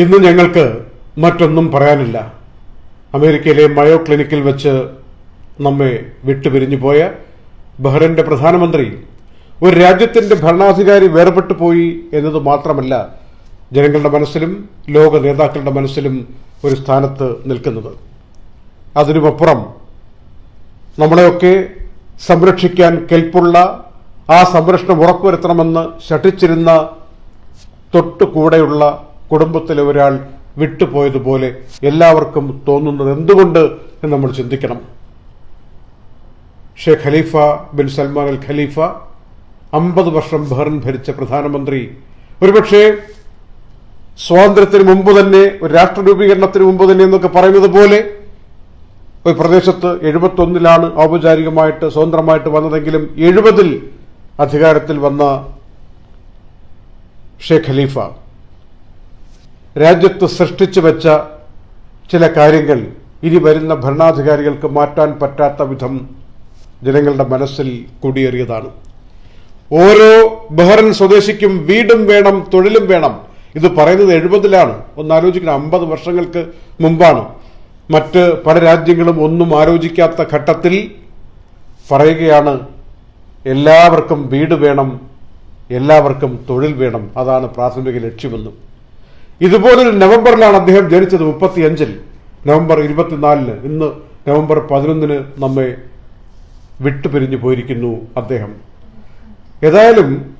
ഇന്ന് ഞങ്ങൾക്ക് മറ്റൊന്നും പറയാനില്ല. അമേരിക്കയിലെ മയോ ക്ലിനിക്കിൽ വെച്ച് നമ്മെ വിട്ടുപിരിഞ്ഞു പോയ ബഹ്റൈന്റെ പ്രധാനമന്ത്രി ഒരു രാജ്യത്തിന്റെ ഭരണാധികാരി വേർപെട്ടു പോയി എന്നത് മാത്രമല്ല ജനങ്ങളുടെ മനസ്സിലും ലോക നേതാക്കളുടെ മനസ്സിലും ഒരു സ്ഥാനത്ത് നിൽക്കുന്നത്. അതിനുമപ്പുറം നമ്മളെയൊക്കെ സംരക്ഷിക്കാൻ കെൽപ്പുള്ള ആ സംരക്ഷണം ഉറപ്പുവരുത്തണമെന്ന് ശഠിച്ചിരുന്ന തൊട്ടു കൂടെയുള്ള കുടുംബത്തിലെ ഒരാൾ വിട്ടുപോയതുപോലെ എല്ലാവർക്കും തോന്നുന്നത് എന്തുകൊണ്ട് എന്ന് നമ്മൾ ചിന്തിക്കണം. Sheikh Khalifa bin Salman Al Khalifa അമ്പത് വർഷം ബഹ്റിൻ ഭരിച്ച പ്രധാനമന്ത്രി. ഒരുപക്ഷെ സ്വാതന്ത്ര്യത്തിന് മുമ്പ് തന്നെ ഒരു രാഷ്ട്ര രൂപീകരണത്തിന് മുമ്പ് തന്നെ എന്നൊക്കെ പറയുന്നത് പോലെ ഒരു പ്രദേശത്ത് എഴുപത്തൊന്നിലാണ് ഔപചാരികമായിട്ട് സ്വതന്ത്രമായിട്ട് വന്നതെങ്കിലും എഴുപതിൽ അധികാരത്തിൽ വന്ന ഷെയ്ഖ് ഖലീഫ. രാജ്യത്ത് സൃഷ്ടിച്ചു വെച്ച ചില കാര്യങ്ങൾ ഇനി വരുന്ന ഭരണാധികാരികൾക്ക് മാറ്റാൻ പറ്റാത്ത വിധം ജനങ്ങളുടെ മനസ്സിൽ കുടിയേറിയതാണ്. ഓരോ ബഹ്റൻ സ്വദേശിക്കും വീടും വേണം തൊഴിലും വേണം. ഇത് പറയുന്നത് എഴുപതിലാണ്. ഒന്ന് ആലോചിക്കണം അമ്പത് വർഷങ്ങൾക്ക് മുമ്പാണ്. മറ്റ് പല രാജ്യങ്ങളും ഒന്നും ആലോചിക്കാത്ത ഘട്ടത്തിൽ പറയുകയാണ് എല്ലാവർക്കും വീട് വേണം എല്ലാവർക്കും തൊഴിൽ വേണം. അതാണ് പ്രാഥമിക ലക്ഷ്യമെന്നും. ഇതുപോലൊരു നവംബറിലാണ് അദ്ദേഹം ജനിച്ചത് മുപ്പത്തിയഞ്ചിൽ. നവംബർ ഇരുപത്തിനാലിന്. ഇന്ന് നവംബർ പതിനൊന്നിന് നമ്മെ വിട്ടുപിരിഞ്ഞു പോയിരിക്കുന്നു അദ്ദേഹം. ഏതായാലും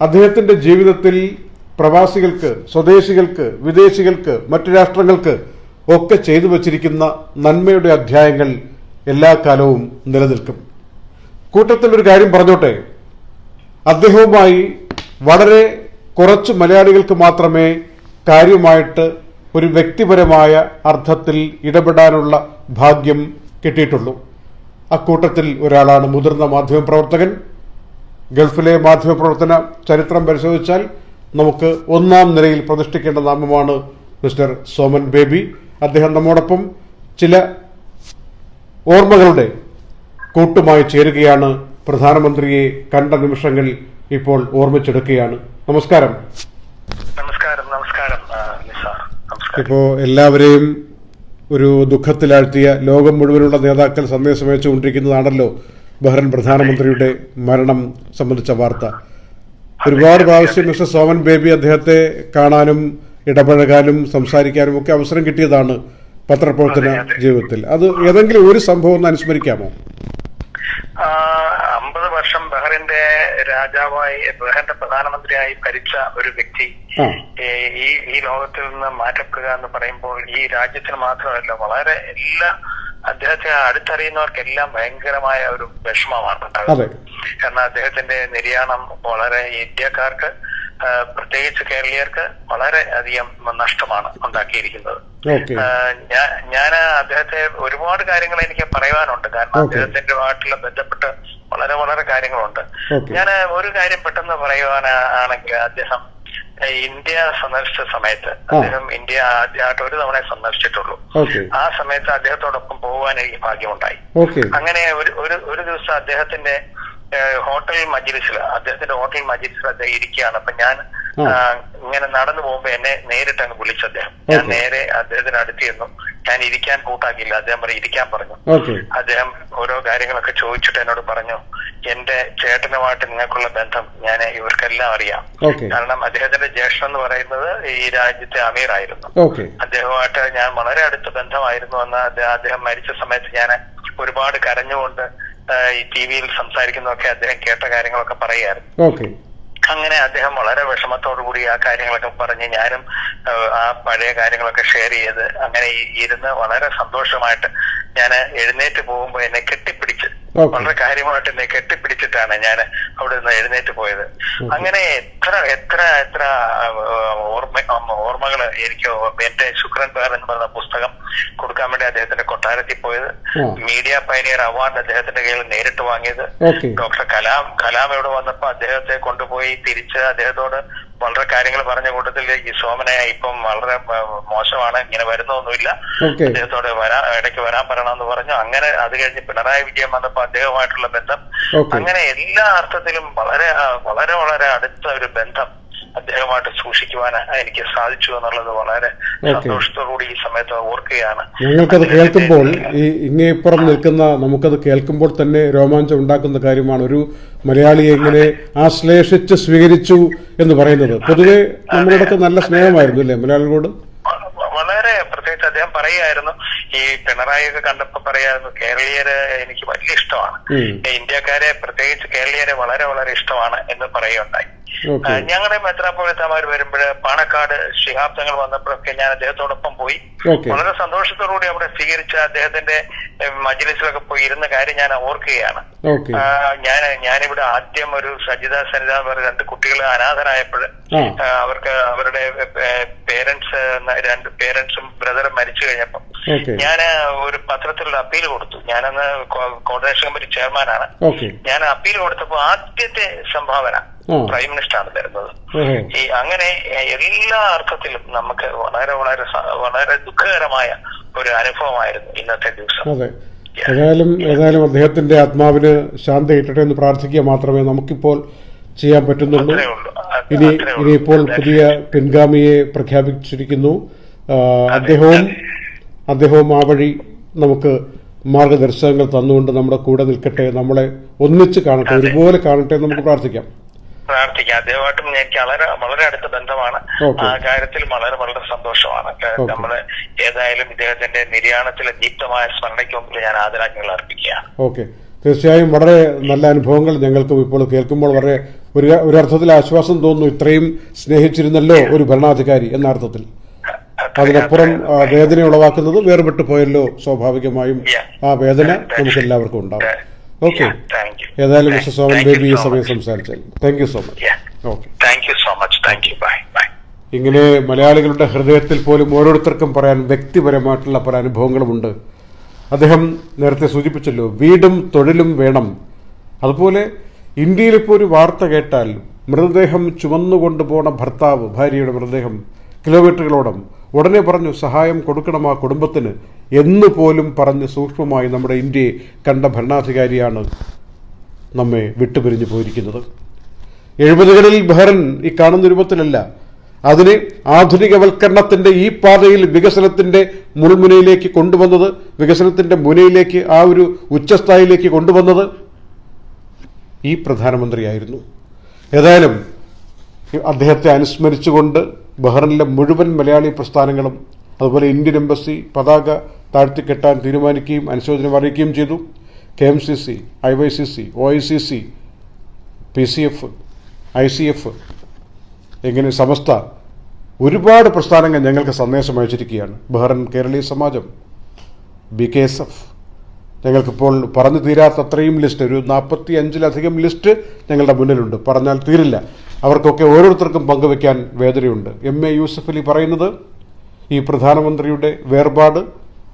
അദ്ദേഹത്തിന്റെ ജീവിതത്തിൽ പ്രവാസികൾക്ക് സ്വദേശികൾക്ക് വിദേശികൾക്ക് മറ്റു രാഷ്ട്രങ്ങൾക്ക് ഒക്കെ ചെയ്തു വച്ചിരിക്കുന്ന നന്മയുടെ അധ്യായങ്ങൾ എല്ലാ കാലവും നിലനിൽക്കും. കൂട്ടത്തിൽ ഒരു കാര്യം പറഞ്ഞോട്ടെ. അദ്ദേഹവുമായി വളരെ കുറച്ച് മലയാളികൾക്ക് മാത്രമേ കാര്യമായിട്ട് ഒരു വ്യക്തിപരമായ അർത്ഥത്തിൽ ഇടപെടാനുള്ള ഭാഗ്യം കിട്ടിയിട്ടുള്ളൂ. അക്കൂട്ടത്തിൽ ഒരാളാണ് മുതിർന്ന മാധ്യമപ്രവർത്തകൻ ഗൾഫിലെ മാധ്യമപ്രവർത്തന ചരിത്രം പരിശോധിച്ചാൽ നമുക്ക് ഒന്നാം നിലയിൽ പ്രതിഷ്ഠിക്കേണ്ട നാമമാണ് മിസ്റ്റർ സോമൻ ബേബി. അദ്ദേഹം നമ്മോടൊപ്പം ചില ഓർമ്മകളുടെ കൂട്ടുമായി ചേരുകയാണ്. പ്രധാനമന്ത്രിയെ കണ്ട നിമിഷങ്ങൾ ഇപ്പോൾ ഓർമ്മിച്ചെടുക്കുകയാണ്. നമസ്കാരം നമസ്കാരം നമസ്കാരം ആ, നിസാർ നമസ്കാരം ഇപ്പോൾ എല്ലാവരെയും ഒരു ദുഃഖത്തിലാഴ്ത്തിയ ലോകം മുഴുവനുള്ള നേതാക്കൾ സന്ദേശം അയച്ചുകൊണ്ടിരിക്കുന്നതാണല്ലോ ബഹ്റൻ പ്രധാനമന്ത്രിയുടെ മരണം സംബന്ധിച്ച വാർത്ത. ഒരുപാട് പ്രാവശ്യം മിസ്റ്റർ സോമൻ ബേബി അദ്ദേഹത്തെ കാണാനും ഇടപഴകാനും സംസാരിക്കാനും ഒക്കെ അവസരം കിട്ടിയതാണ് പത്രപ്രവർത്തന. ജീവിതത്തിൽ. അത് ഏതെങ്കിലും ഒരു സംഭവം ഒന്ന് അനുസ്മരിക്കാമോ? അമ്പത് വർഷം ബഹ്റിന്റെ രാജാവായി ബഹ്റിന്റെ പ്രധാനമന്ത്രിയായി ഭരിച്ച ഒരു വ്യക്തി ഈ ഈ ലോകത്തിൽ നിന്ന് മാറ്റപ്പെടുക എന്ന് പറയുമ്പോൾ ഈ രാജ്യത്തിന് മാത്രമല്ല വളരെ എല്ലാ അദ്ദേഹത്തെ അടുത്തറിയുന്നവർക്കെല്ലാം ഭയങ്കരമായ ഒരു വിഷമമാണ്. കാരണം അദ്ദേഹത്തിന്റെ നിര്യാണം വളരെ ഇന്ത്യക്കാർക്ക് പ്രത്യേകിച്ച് കേരളീയർക്ക് വളരെ അധികം നഷ്ടമാണ് ഉണ്ടാക്കിയിരിക്കുന്നത്. ഞാൻ ഞാൻ അദ്ദേഹത്തെ ഒരുപാട് കാര്യങ്ങൾ എനിക്ക് പറയാനുണ്ട് കാരണം അദ്ദേഹത്തിന്റെ നാട്ടിലെ ബന്ധപ്പെട്ട് വളരെ വളരെ കാര്യങ്ങളുണ്ട്. ഞാൻ ഒരു കാര്യം പെട്ടെന്ന് പറയുവാനാണെങ്കിൽ അദ്ദേഹം ഇന്ത്യ സന്ദർശിച്ച സമയത്ത് അദ്ദേഹം ഇന്ത്യ ആദ്യമായിട്ട് ഒരു തവണ സന്ദർശിച്ചിട്ടുള്ളൂ. ആ സമയത്ത് അദ്ദേഹത്തോടൊപ്പം പോകാൻ എനിക്ക് ഭാഗ്യമുണ്ടായി. അങ്ങനെ ഒരു ഒരു ദിവസം അദ്ദേഹത്തിന്റെ ഹോട്ടൽ മജിലിസിൽ അദ്ദേഹത്തിന്റെ ഹോട്ടൽ മജിലിസിൽ അദ്ദേഹം ഇരിക്കുകയാണ്. അപ്പൊ ഞാൻ ഇങ്ങനെ നടന്നു പോകുമ്പോ എന്നെ നേരിട്ട് അങ്ങ് വിളിച്ചു അദ്ദേഹം. ഞാൻ നേരെ അദ്ദേഹത്തിന് അടുത്ത് ചെന്നു ഞാൻ ഇരിക്കാൻ കൂട്ടാക്കിയില്ല. അദ്ദേഹം പറഞ്ഞു ഇരിക്കാൻ പറഞ്ഞു. അദ്ദേഹം ഓരോ കാര്യങ്ങളൊക്കെ ചോദിച്ചിട്ട് എന്നോട് പറഞ്ഞു എന്റെ ചേട്ടനുമായിട്ട് നിങ്ങൾക്കുള്ള ബന്ധം ഞാൻ ഇവർക്കെല്ലാം അറിയാം. കാരണം അദ്ദേഹത്തിന്റെ ജ്യേഷ്ഠൻ എന്ന് പറയുന്നത് ഈ രാജ്യത്തെ ഓക്കെ. അദ്ദേഹമായിട്ട് ഞാൻ വളരെ അടുത്ത ബന്ധമായിരുന്നു എന്ന് അദ്ദേഹം മരിച്ച സമയത്ത് ഞാൻ ഒരുപാട് കരഞ്ഞുകൊണ്ട് ഈ ടി വിയിൽ സംസാരിക്കുന്നതൊക്കെ അദ്ദേഹം കേട്ട കാര്യങ്ങളൊക്കെ പറയുമായിരുന്നു ഓക്കെ. അങ്ങനെ അദ്ദേഹം വളരെ വിഷമത്തോടു കൂടി ആ കാര്യങ്ങളൊക്കെ പറഞ്ഞ് ഞാനും ആ, പഴയ കാര്യങ്ങളൊക്കെ ഷെയർ ചെയ്ത് അങ്ങനെ ഇരുന്ന് വളരെ സന്തോഷമായിട്ട് ഞാൻ എഴുന്നേറ്റ് പോകുമ്പോൾ എന്നെ കെട്ടിപ്പിടിച്ച് വളരെ കാര്യമായിട്ട് എന്നെ കെട്ടിപ്പിടിച്ചിട്ടാണ് ഞാൻ അവിടെ നിന്ന് എഴുന്നേറ്റ് പോയത്. അങ്ങനെ എത്ര എത്ര എത്ര ഓർമ്മ ഓർമ്മകൾ എനിക്ക് എന്റെ ശുക്രൻ പേർ എന്ന് പറയുന്ന പുസ്തകം കൊടുക്കാൻ വേണ്ടി അദ്ദേഹത്തിന്റെ കൊട്ടാരത്തിൽ പോയത്. മീഡിയ പയനിയർ അവാർഡ് അദ്ദേഹത്തിന്റെ കയ്യിൽ നേരിട്ട് വാങ്ങിയത്. ഡോക്ടർ കലാം കലാം ഇവിടെ വന്നപ്പോ അദ്ദേഹത്തെ കൊണ്ടുപോയി തിരിച്ച് അദ്ദേഹത്തോട് വളരെ കാര്യങ്ങൾ പറഞ്ഞ കൂട്ടത്തിൽ ഈ സോമനെ ഇപ്പം വളരെ മോശമാണ് ഇങ്ങനെ വരുന്നൊന്നുമില്ല അദ്ദേഹത്തോടെ അദ്ദേഹത്തോട് വരാ ഇടയ്ക്ക് വരാൻ പറയണമെന്ന് പറഞ്ഞു. അങ്ങനെ അത് കഴിഞ്ഞ് പിണറായി വിജയൻ വന്നപ്പോ അദ്ദേഹവുമായിട്ടുള്ള ബന്ധം. അങ്ങനെ എല്ലാ അർത്ഥത്തിലും വളരെ വളരെ വളരെ അടുത്ത ഒരു ബന്ധം. അദ്ദേഹമായിട്ട് സൂക്ഷിക്കുവാൻ എനിക്ക് സാധിച്ചു എന്നുള്ളത് വളരെ. സന്തോഷത്തോടുകൂടി ഈ സമയത്ത് ഓർക്കുകയാണ്. ഞങ്ങൾക്കത് കേൾക്കുമ്പോൾ ഈ ഇങ്ങേപ്പുറം നിൽക്കുന്ന നമുക്കത് കേൾക്കുമ്പോൾ തന്നെ രോമാഞ്ചം ഉണ്ടാക്കുന്ന കാര്യമാണ്. ഒരു മലയാളിയെ എങ്ങനെ ആശ്ലേഷിച്ച് സ്വീകരിച്ചു എന്ന് പറയുന്നത്. പൊതുവെ നമ്മളിടക്ക് നല്ല സ്നേഹമായിരുന്നു അല്ലേ മലയാളികളോട്? വളരെ പ്രത്യേകിച്ച് അദ്ദേഹം പറയായിരുന്നു ഈ പിണറായി ഒക്കെ കണ്ടപ്പോ പറയായിരുന്നു കേരളീയര് എനിക്ക് വലിയ ഇഷ്ടമാണ്. ഇന്ത്യക്കാരെ പ്രത്യേകിച്ച് കേരളീയരെ വളരെ വളരെ ഇഷ്ടമാണ് എന്ന് പറയുകയുണ്ടായി. ഞങ്ങളുടെ മെത്രാപ്പൊലിത്തമാർ വരുമ്പോൾ പാണക്കാട് ശിഹാബ് തങ്ങൾ വന്നപ്പോഴൊക്കെ ഞാൻ അദ്ദേഹത്തോടൊപ്പം പോയി. വളരെ സന്തോഷത്തോടുകൂടി അവിടെ സ്വീകരിച്ച അദ്ദേഹത്തിന്റെ മജ്ലിസിലൊക്കെ പോയി ഇരുന്ന കാര്യം ഞാൻ ഓർക്കുകയാണ്. ഞാൻ ഞാനിവിടെ ആദ്യം ഒരു സജിത സനിത പറഞ്ഞ രണ്ട് കുട്ടികൾ അനാഥരായപ്പോൾ അവർക്ക് അവരുടെ പേരൻസ് രണ്ട് പേരൻസും ബ്രദറും മരിച്ചു കഴിഞ്ഞപ്പം ഞാൻ ഒരു പത്രത്തിലുള്ള അപ്പീൽ കൊടുത്തു. ഞാനന്ന് കോർഡിനേഷൻ കമ്മിറ്റി ചെയർമാനാണ് ഞാൻ അപ്പീൽ കൊടുത്തപ്പോൾ ആദ്യത്തെ സംഭാവന ആ മിനിസ്റ്റർ ആണ് തരുന്നത്. ഈ അങ്ങനെ എല്ലാ അർത്ഥത്തിലും നമുക്ക് വളരെ വളരെ വളരെ ദുഃഖകരമായ ഒരു അനുഭവമായിരുന്നു ഇന്നത്തെ ദിവസം. ഏതായാലും ഏതായാലും അദ്ദേഹത്തിന്റെ ആത്മാവിന് ശാന്തി കിട്ടട്ടെ എന്ന് പ്രാർത്ഥിക്കുക മാത്രമേ നമുക്കിപ്പോൾ ചെയ്യാൻ പറ്റുന്നുള്ളൂ. ഇനി ഇനിയിപ്പോൾ പുതിയ പിൻഗാമിയെ പ്രഖ്യാപിച്ചിരിക്കുന്നു. അദ്ദേഹവും അദ്ദേഹവും ആ വഴി നമുക്ക് മാർഗദർശനങ്ങൾ തന്നുകൊണ്ട് നമ്മുടെ കൂടെ നിൽക്കട്ടെ നമ്മളെ ഒന്നിച്ച് കാണട്ടെ ഒരുപോലെ കാണട്ടെ എന്ന് നമുക്ക് പ്രാർത്ഥിക്കാം. പ്രാർത്ഥിക്കാം. അദ്ദേഹമായിട്ടും എനിക്ക് വളരെ വളരെ അടുത്ത ബന്ധമാണ്. ആ കാര്യത്തിൽ വളരെ വളരെ സന്തോഷമാണ്. നമ്മൾ. നമ്മൾ ഏതായാലും ഇദ്ദേഹത്തിന്റെ നിര്യാണത്തിലെ ദീപ്തമായ സ്മരണയ്ക്ക് മുമ്പിൽ ഞാൻ ആദരാജ്ഞകൾ അർപ്പിക്കുകയാണ്. ഓക്കെ. തീർച്ചയായും വളരെ നല്ല അനുഭവങ്ങൾ ഞങ്ങൾക്ക് ഇപ്പോൾ കേൾക്കുമ്പോൾ വളരെ ഒരു ഒരർത്ഥത്തിൽ ആശ്വാസം തോന്നുന്നു. ഇത്രയും സ്നേഹിച്ചിരുന്നല്ലോ ഒരു ഭരണാധികാരി എന്ന അർത്ഥത്തിൽ. അതിനപ്പുറം വേദന ഉളവാക്കുന്നത് വേർപെട്ട് പോയല്ലോ സ്വാഭാവികമായും. ആ വേദന നമുക്ക് എല്ലാവർക്കും ഉണ്ടാവും. ഓക്കെ ഏതായാലും മിസ്റ്റർ സോമൻ ബേബി ഈ സമയം സംസാരിച്ചാൽ thank you so much okay thank you so much thank you bye bye ഇങ്ങനെ മലയാളികളുടെ ഹൃദയത്തിൽ പോലും ഓരോരുത്തർക്കും പറയാൻ വ്യക്തിപരമായിട്ടുള്ള പല അനുഭവങ്ങളുമുണ്ട്. അദ്ദേഹം നേരത്തെ സൂചിപ്പിച്ചല്ലോ വീടും തൊഴിലും വേണം. അതുപോലെ ഇന്ത്യയിലിപ്പോൾ ഒരു വാർത്ത കേട്ടാൽ മൃതദേഹം ചുമന്നുകൊണ്ട് പോണ ഭർത്താവ് ഭാര്യയുടെ മൃതദേഹം കിലോമീറ്ററുകളോളം ഉടനെ പറഞ്ഞു സഹായം കൊടുക്കണം ആ കുടുംബത്തിന് എന്ന് പോലും പറഞ്ഞ് സൂക്ഷ്മമായി നമ്മുടെ ഇന്ത്യയെ കണ്ട ഭരണാധികാരിയാണ് നമ്മെ വിട്ടുപിരിഞ്ഞു പോയിരിക്കുന്നത്. എഴുപതുകളിൽ ബഹ്റൻ ഈ കാണുന്ന രൂപത്തിലല്ല. അതിനെ ആധുനികവൽക്കരണത്തിന്റെ ഈ പാതയിൽ വികസനത്തിന്റെ മുൾമുനയിലേക്ക് കൊണ്ടുവന്നത് വികസനത്തിന്റെ മുനയിലേക്ക് ആ ഒരു ഉച്ചസ്ഥായിലേക്ക് കൊണ്ടുവന്നത് ഈ പ്രധാനമന്ത്രിയായിരുന്നു. ഏതായാലും അദ്ദേഹത്തെ അനുസ്മരിച്ചുകൊണ്ട് ബഹ്റിനിലെ മുഴുവൻ മലയാളി പ്രസ്ഥാനങ്ങളും അതുപോലെ ഇന്ത്യൻ എംബസി പതാക താഴ്ത്തിക്കെട്ടാൻ തീരുമാനിക്കുകയും അനുശോചനം അറിയിക്കുകയും ചെയ്തു. K M C C I Y C C O I C C P C F I C F എങ്ങനെ സമസ്ത ഒരുപാട് പ്രസ്ഥാനങ്ങൾ ഞങ്ങൾക്ക് സന്ദേശം അയച്ചിരിക്കുകയാണ്. Bahrain Keraleeya Samajam B K S F. ഞങ്ങൾക്കിപ്പോൾ പറഞ്ഞു തീരാത്തത്രയും ലിസ്റ്റ് ഒരു നാൽപ്പത്തി അഞ്ചിലധികം ലിസ്റ്റ് ഞങ്ങളുടെ മുന്നിലുണ്ട്. പറഞ്ഞാൽ തീരില്ല. അവർക്കൊക്കെ ഓരോരുത്തർക്കും പങ്കുവെക്കാൻ വേദനയുണ്ട്. എം എ യൂസഫലി പറയുന്നത് ഈ പ്രധാനമന്ത്രിയുടെ വേർപാട്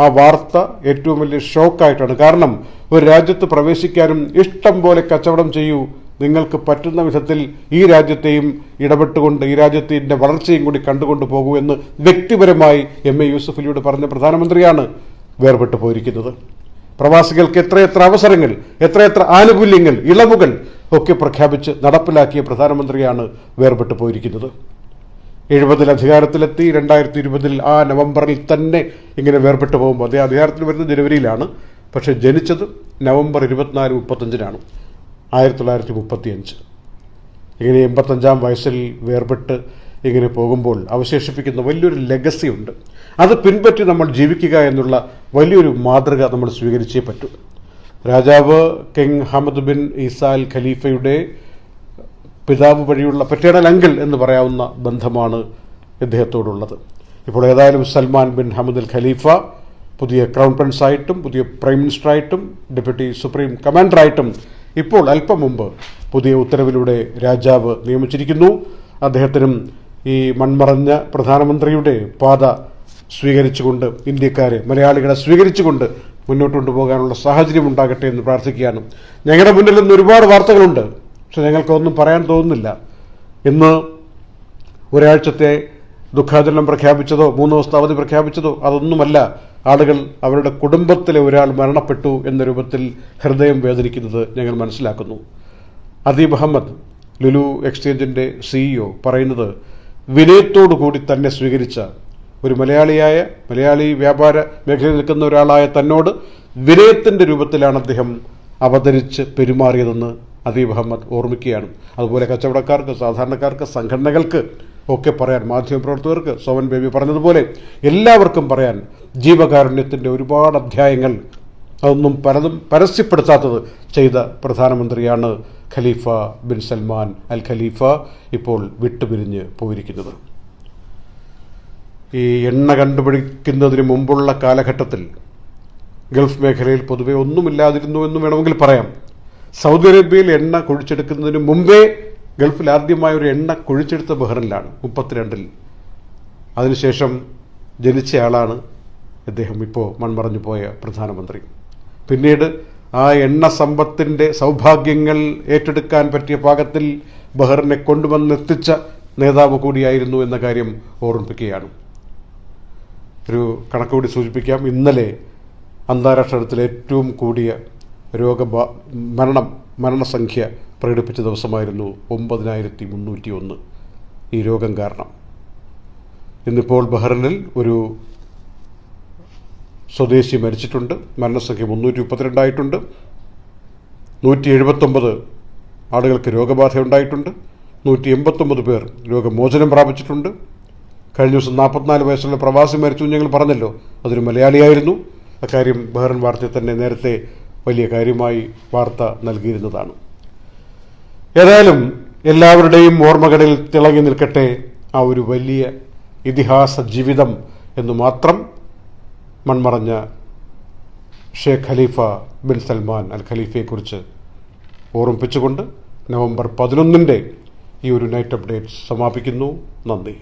ആ വാർത്ത ഏറ്റവും വലിയ ഷോക്കായിട്ടാണ്. കാരണം ഒരു രാജ്യത്ത് പ്രവേശിക്കാനും ഇഷ്ടം പോലെ കച്ചവടം ചെയ്യൂ നിങ്ങൾക്ക് പറ്റുന്ന വിധത്തിൽ ഈ രാജ്യത്തെയും ഇടപെട്ടുകൊണ്ട് ഈ രാജ്യത്തിന്റെ വളർച്ചയും കൂടി കണ്ടുകൊണ്ട് പോകൂ എന്ന് വ്യക്തിപരമായി എം എ യൂസഫലിയോട് പറഞ്ഞ പ്രധാനമന്ത്രിയാണ് വേർപെട്ടു പോയിരിക്കുന്നത്. പ്രവാസികൾക്ക് എത്രയെത്ര അവസരങ്ങൾ എത്രയെത്ര ആനുകൂല്യങ്ങൾ ഇളവുകൾ ഒക്കെ പ്രഖ്യാപിച്ച് നടപ്പിലാക്കിയ പ്രധാനമന്ത്രിയാണ് വേർപെട്ടു പോയിരിക്കുന്നത്. എഴുപതിൽ അധികാരത്തിലെത്തി രണ്ടായിരത്തി ഇരുപതിൽ ആ നവംബറിൽ തന്നെ ഇങ്ങനെ വേർപെട്ടു പോകുമ്പോൾ അദ്ദേഹം അധികാരത്തിൽ വരുന്നത് ജനുവരിയിലാണ്. പക്ഷേ ജനിച്ചത് നവംബർ ഇരുപത്തിനാല് മുപ്പത്തഞ്ചിനാണ് ആയിരത്തി തൊള്ളായിരത്തി മുപ്പത്തിയഞ്ച് ഇങ്ങനെ എൺപത്തഞ്ചാം വയസ്സിൽ വേർപെട്ട് ഇങ്ങനെ പോകുമ്പോൾ അവശേഷിപ്പിക്കുന്ന വലിയൊരു ലെഗസി ഉണ്ട്. അത് പിൻപറ്റി നമ്മൾ ജീവിക്കുക എന്നുള്ള വലിയൊരു മാതൃക നമ്മൾ സ്വീകരിച്ചേ പറ്റൂ. രാജാവ് കിങ് ഹമദ് ബിൻ ഈസാൽ ഖലീഫയുടെ പിതാവ് വഴിയുള്ള പെറ്റേണൽ അങ്കിൾ എന്ന് പറയാവുന്ന ബന്ധമാണ് ഇദ്ദേഹത്തോടുള്ളത്. ഇപ്പോൾ ഏതായാലും Salman bin Hamad Al Khalifa പുതിയ ക്രൗൺ പ്രിൻസ് ആയിട്ടും പുതിയ പ്രൈം മിനിസ്റ്റർ മിനിസ്റ്ററായിട്ടും ഡെപ്യൂട്ടി സുപ്രീം കമാൻഡറായിട്ടും ഇപ്പോൾ അല്പം മുമ്പ് പുതിയ ഉത്തരവിലൂടെ രാജാവ് നിയമിച്ചിരിക്കുന്നു. അദ്ദേഹത്തിനും ഈ മൺമറഞ്ഞ പ്രധാനമന്ത്രിയുടെ പാത സ്വീകരിച്ചുകൊണ്ട് ഇന്ത്യക്കാരെ മലയാളികളെ സ്വീകരിച്ചുകൊണ്ട് മുന്നോട്ട് കൊണ്ടുപോകാനുള്ള സാഹചര്യം ഉണ്ടാകട്ടെ എന്ന് പ്രാർത്ഥിക്കുകയാണ്. ഞങ്ങളുടെ മുന്നിൽ ഇന്ന് ഒരുപാട് വാർത്തകളുണ്ട്. പക്ഷെ ഞങ്ങൾക്കൊന്നും പറയാൻ തോന്നുന്നില്ല. ഇന്ന് ഒരാഴ്ചത്തെ ദുഃഖാചരണം പ്രഖ്യാപിച്ചതോ മൂന്ന് ദിവസത്തെ അവധി പ്രഖ്യാപിച്ചതോ അതൊന്നുമല്ല. ആളുകൾ അവരുടെ കുടുംബത്തിലെ ഒരാൾ മരണപ്പെട്ടു എന്ന രൂപത്തിൽ ഹൃദയം വേദനിക്കുന്നത് ഞങ്ങൾ മനസ്സിലാക്കുന്നു. അദീബ് അഹമ്മദ് ലുലു എക്സ്ചേഞ്ചിന്റെ സിഇഒ പറയുന്നത് വിനയത്തോടു കൂടി തന്നെ സ്വീകരിച്ച ഒരു മലയാളിയായ മലയാളി വ്യാപാര മേഖലയിൽ നിൽക്കുന്ന ഒരാളായ തന്നോട് വിനയത്തിന്റെ രൂപത്തിലാണ് അദ്ദേഹം അവതരിച്ച് പെരുമാറിയതെന്ന് അദീബ് അഹമ്മദ് ഓർമ്മിക്കുകയാണ്. അതുപോലെ കച്ചവടക്കാർക്ക് സാധാരണക്കാർക്ക് സംഘടനകൾക്ക് ഒക്കെ പറയാൻ മാധ്യമപ്രവർത്തകർക്ക് സോമൻ ബേബി പറഞ്ഞതുപോലെ എല്ലാവർക്കും പറയാൻ ജീവകാരുണ്യത്തിന്റെ ഒരുപാട് അധ്യായങ്ങൾ അതൊന്നും പലതും പരസ്യപ്പെടുത്താത്തത് ചെയ്ത പ്രധാനമന്ത്രിയാണ് ഖലീഫ ബിൻ സൽമാൻ അൽ ഖലീഫ ഇപ്പോൾ വിട്ടുപിരിഞ്ഞ് പോയിരിക്കുന്നത്. ഈ എണ്ണ കണ്ടുപിടിക്കുന്നതിന് മുമ്പുള്ള കാലഘട്ടത്തിൽ ഗൾഫ് മേഖലയിൽ പൊതുവെ ഒന്നുമില്ലാതിരുന്നു എന്ന് വേണമെങ്കിൽ പറയാം. സൗദി അറേബ്യയിൽ എണ്ണ കുഴിച്ചെടുക്കുന്നതിന് മുമ്പേ ഗൾഫിൽ ആദ്യമായ ഒരു എണ്ണ കുഴിച്ചെടുത്ത ബഹ്റിനിലാണ് മുപ്പത്തിരണ്ടിൽ. അതിനുശേഷം ജനിച്ചയാളാണ് ഇദ്ദേഹം. ഇപ്പോൾ മൺമറഞ്ഞു പോയ പ്രധാനമന്ത്രി. പിന്നീട് ആ എണ്ണ സമ്പത്തിന്റെ സൗഭാഗ്യങ്ങൾ ഏറ്റെടുക്കാൻ പറ്റിയ പാകത്തിൽ ബഹ്റിനെ കൊണ്ടുവന്നെത്തിച്ച നേതാവ് കൂടിയായിരുന്നു എന്ന കാര്യം ഓർമ്മിപ്പിക്കുകയാണ്. ഒരു കണക്ക് കൂടി സൂചിപ്പിക്കാം. ഇന്നലെ അന്താരാഷ്ട്ര തലത്തിൽ ഏറ്റവും കൂടിയ രോഗബാ മരണം മരണസംഖ്യ പ്രകടിപ്പിച്ച ദിവസമായിരുന്നു ഒമ്പതിനായിരത്തി മുന്നൂറ്റി ഒന്ന് ഈ രോഗം കാരണം. ഇന്നിപ്പോൾ ബഹ്റിനിൽ ഒരു സ്വദേശി മരിച്ചിട്ടുണ്ട്. മരണസംഖ്യ മുന്നൂറ്റി മുപ്പത്തിരണ്ടായിട്ടുണ്ട് നൂറ്റി എഴുപത്തൊമ്പത് ആളുകൾക്ക് രോഗബാധ ഉണ്ടായിട്ടുണ്ട് നൂറ്റി എൺപത്തൊമ്പത് പേർ രോഗമോചനം പ്രാപിച്ചിട്ടുണ്ട്. കഴിഞ്ഞ ദിവസം നാൽപ്പത്തിനാല് വയസ്സുള്ള പ്രവാസി മരിച്ചു ഞങ്ങൾ പറഞ്ഞല്ലോ. അതൊരു മലയാളിയായിരുന്നു. അക്കാര്യം ബഹ്റൻ വാർത്തയിൽ തന്നെ നേരത്തെ വലിയ കാര്യമായി വാർത്ത നൽകിയിരുന്നതാണ്. ഏതായാലും എല്ലാവരുടെയും ഓർമ്മകളിൽ തിളങ്ങി നിൽക്കട്ടെ ആ ഒരു വലിയ ഇതിഹാസ ജീവിതം എന്ന് മാത്രം മൺമറഞ്ഞ Sheikh Khalifa bin Salman Al ഖലീഫയെക്കുറിച്ച് ഓർമ്മിപ്പിച്ചുകൊണ്ട് നവംബർ പതിനൊന്നിന്റെ ഈ ഒരു നൈറ്റ് അപ്ഡേറ്റ് സമാപിക്കുന്നു. നന്ദി.